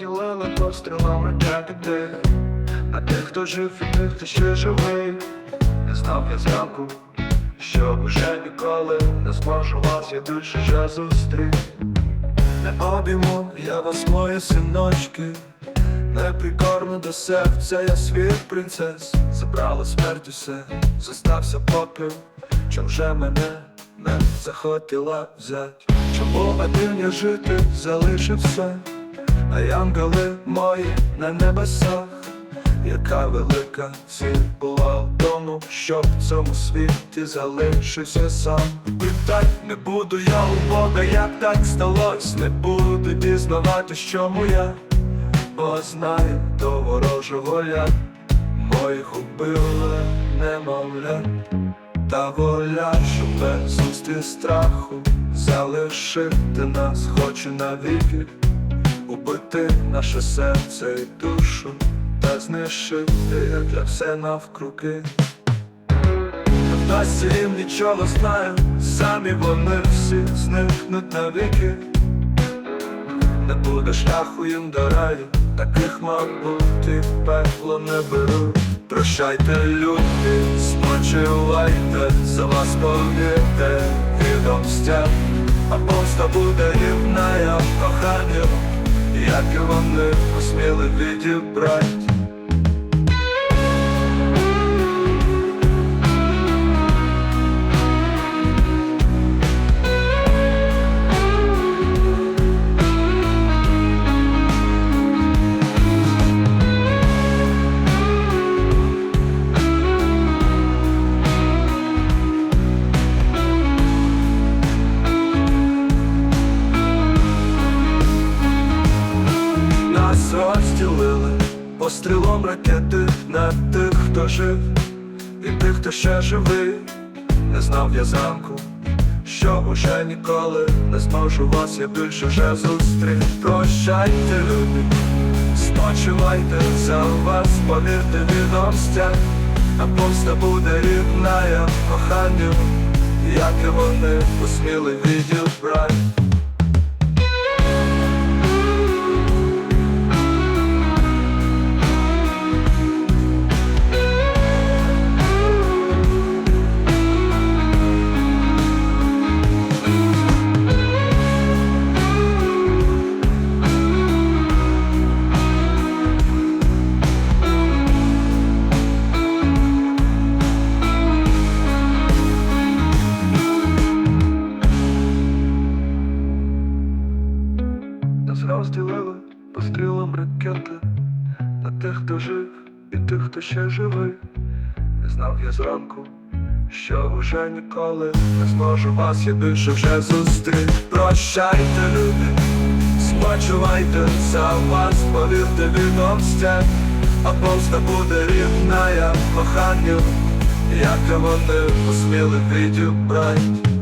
Розділили пострілом ракети ти А тих, хто жив і тих, хто ще живий? Не знав я зранку, що вже ніколи не зможу вас, я більше вже зустрів Не обійму я вас, мої синочки. Не прикорну до серця, я світ принцес. Забрала смерть усе, зостався попіл. Чом вже мене не захотіла взять Чому один я жити залишився А янголи мої на небесах Яка велика ціль була в тому, щоб в цьому світі залишився сам. Питать не буду я у Бога, як так сталось Не буду дізнавати, чому я Бо знаю до ворожого я Моїх убили немовля Та воля, що без зустрі страху Залишити нас хоче навіки Убити наше серце і душу Та знищити, як все навкруги. Вдасться їм нічого знаю Самі вони всі зникнуть навіки. Не буде шляху їм до раю Таких, мабуть, і пекло не беруть Прощайте, люди, спочивайте За вас повірте, відомстя. А помста буде рівна, як кохання Як вам не посміли відібрати пострілом ракети на тих, хто жив, і тих, хто ще живий. Не знав я зранку, що уже ніколи не зможу вас, я більше вже зустрів. Прощайте, люди, спочивайте за вас, повірте відомстя, а помста буде рівна, я коханню, як і вони посміли відібрати. Пострілом ракети На тих, хто жив, і тих, хто ще живий. Не знав я зранку, що вже ніколи не зможу вас, я більше вже зустрів. Прощайте, люди, спочивайте за вас, повірте відомстя, а помста буде рівна, я коханню, як вони посміли відібрати.